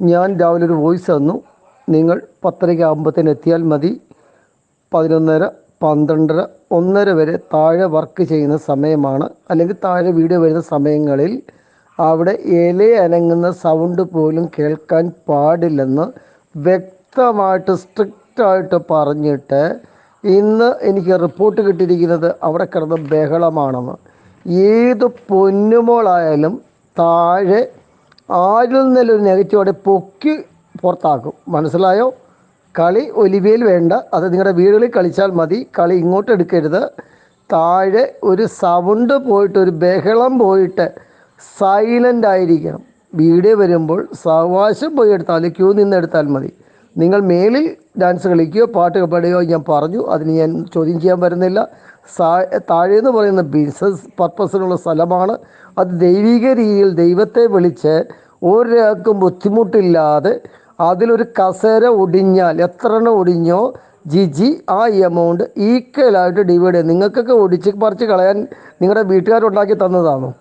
ഞാൻ രാവിലെ ഒരു വോയിസ് തന്നു. നിങ്ങൾ പത്തരയ്ക്ക് ആകുമ്പോഴത്തേന് എത്തിയാൽ മതി. പതിനൊന്നര പന്ത്രണ്ടര ഒന്നര വരെ താഴെ വർക്ക് ചെയ്യുന്ന സമയമാണ്. അല്ലെങ്കിൽ താഴെ വീഡിയോ വരുന്ന സമയങ്ങളിൽ അവിടെ ഇല അനങ്ങുന്ന സൗണ്ട് പോലും കേൾക്കാൻ പാടില്ലെന്ന് വ്യക്തമായിട്ട് സ്ട്രിക്റ്റായിട്ട് പറഞ്ഞിട്ട് ഇന്ന് എനിക്ക് റിപ്പോർട്ട് കിട്ടിയിരിക്കുന്നത് അവിടെ കിടന്ന് ബഹളമാണെന്ന്. ഏത് പൊന്നുമോളായാലും താഴെ ആരിൽ നിന്നൊരു നെഗറ്റീവോടെ പൊക്കി പുറത്താക്കും. മനസ്സിലായോ? കളി ഒലിവയിൽ വേണ്ട. അത് നിങ്ങളുടെ വീടുകളിൽ കളിച്ചാൽ മതി. കളി ഇങ്ങോട്ട് എടുക്കരുത്. താഴെ ഒരു സൗണ്ട് പോയിട്ട് ഒരു ബഹളം പോയിട്ട് സൈലന്റ് ആയിരിക്കണം. വീഡിയോ വരുമ്പോൾ സാവകാശം പോയി എടുത്താൽ ക്യൂ നിന്ന് എടുത്താൽ മതി. നിങ്ങൾ മേലിൽ ഡാൻസ് കളിക്കുകയോ പാട്ട് പാടുകയോ ഞാൻ പറഞ്ഞു. അതിന് ഞാൻ ചോദ്യം ചെയ്യാൻ വരുന്നില്ല. താഴെ എന്ന് പറയുന്ന ബിസിനസ് പർപ്പസിനുള്ള സ്ഥലമാണ്. അത് ദൈവിക രീതിയിൽ ദൈവത്തെ വിളിച്ച് ഒരാൾക്കും ബുദ്ധിമുട്ടില്ലാതെ അതിലൊരു കസേര ഒടിഞ്ഞാൽ എത്ര എണ്ണം ഒടിഞ്ഞോ ജിജി ആ എമൗണ്ട് ഈക്വലായിട്ട് ഡിവൈഡ് ചെയ്യും. നിങ്ങൾക്കൊക്കെ ഒടിച്ച് പറിച്ച് കളയാൻ നിങ്ങളുടെ വീട്ടുകാരുണ്ടാക്കി തന്നതാണോ?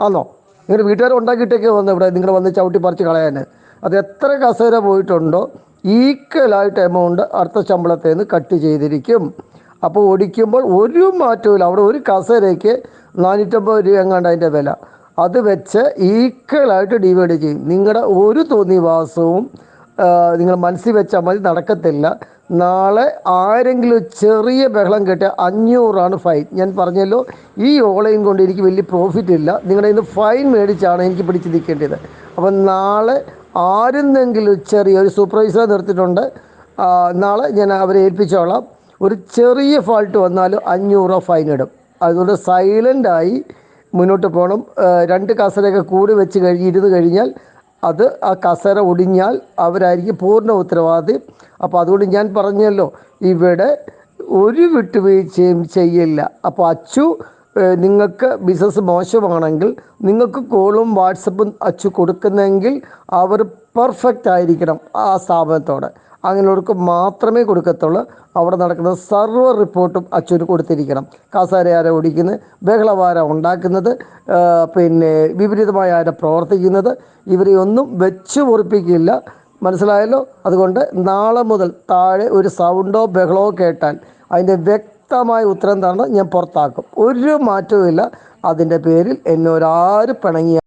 ആണോ? നിങ്ങളുടെ വീട്ടുകാർ ഉണ്ടാക്കിയിട്ടൊക്കെ വന്ന് ഇവിടെ? നിങ്ങൾ വന്ന് ചവിട്ടി പറിച്ച് കളയാൻ. അത് എത്ര കസേര പോയിട്ടുണ്ടോ? ഈക്വലായിട്ട് എമൗണ്ട് അടുത്ത ശമ്പളത്തിൽ നിന്ന് കട്ട് ചെയ്തിരിക്കും. അപ്പോൾ ഓടിക്കുമ്പോൾ ഒരു മാറ്റവും അവിടെ ഒരു കസേരയ്ക്ക് നാനൂറ്റമ്പത് രൂപ എങ്ങാണ്ട് അതിന്റെ വില. അത് വെച്ച് ഈക്വലായിട്ട് ഡിവൈഡ് ചെയ്യും. നിങ്ങളുടെ ഒരു തോന്നിവാസവും നിങ്ങൾ മനസ്സിൽ വെച്ചാൽ മതി നടക്കത്തില്ല. നാളെ ആരെങ്കിലും ചെറിയ ബഹളം കേട്ട് അഞ്ഞൂറാണ് ഫൈൻ ഞാൻ പറഞ്ഞല്ലോ ഈ ഓളയും കൊണ്ട് എനിക്ക് വലിയ പ്രോഫിറ്റ് ഇല്ല. നിങ്ങളുടെ ഇന്ന് ഫൈൻ മേടിച്ചാണ് എനിക്ക് പിടിച്ച് നിൽക്കേണ്ടത്. അപ്പം നാളെ ആരെന്നെങ്കിലും ചെറിയ ഒരു സൂപ്പർവൈസറെ നിർത്തിയിട്ടുണ്ട് നാളെ ഞാൻ അവരെ ഏൽപ്പിച്ചോളാം. ഒരു ചെറിയ ഫാൾട്ട് വന്നാലും അഞ്ഞൂറ് ഫൈൻ ഇടും. അതുകൊണ്ട് സൈലന്റായി മുന്നോട്ട് പോകണം രണ്ട് കസരയൊക്കെ കൂടി വെച്ച് കഴിഞ്ഞ് ഇരുന്ന് കഴിഞ്ഞാൽ അത് ആ കസര ഒടിഞ്ഞാൽ അവരായിരിക്കും പൂർണ ഉത്തരവാദി. അപ്പോൾ അതുകൊണ്ട് ഞാൻ പറഞ്ഞല്ലോ ഇവിടെ ഒരു വിട്ടുവീഴ്ചയും ചെയ്യില്ല. അപ്പോൾ അച്ചു നിങ്ങൾക്ക് ബിസിനസ് മോശമാണെങ്കിൽ നിങ്ങൾക്ക് കോളും വാട്സപ്പും അച്ചു കൊടുക്കുന്നെങ്കിൽ അവർ പെർഫെക്റ്റ് ആയിരിക്കണം ആ സ്ഥാപനത്തോടെ. അങ്ങനെയുള്ളവർക്ക് മാത്രമേ കൊടുക്കത്തുള്ളൂ. അവിടെ നടക്കുന്ന സർവ റിപ്പോർട്ടും അച്ഛന് കൊടുത്തിരിക്കണം. കാസാര ആര ഓടിക്കുന്നത്? ബഹളവാര ഉണ്ടാക്കുന്നത്. പിന്നെ വിപരീതമായ ആര പ്രവർത്തിക്കുന്നത്? ഇവരെ ഒന്നും വെച്ച് പൊറിപ്പിക്കില്ല മനസ്സിലായല്ലോ? അതുകൊണ്ട് നാളെ മുതൽ താഴെ ഒരു സൗണ്ടോ ബഹളമോ കേട്ടാൽ അതിന്റെ വ്യക്തമായ ഉത്തരം തന്നെ ഞാൻ പുറത്താക്കും. ഒരു മാറ്റവും ഇല്ല അതിന്റെ പേരിൽ എന്നൊരാരും പിണങ്ങിയ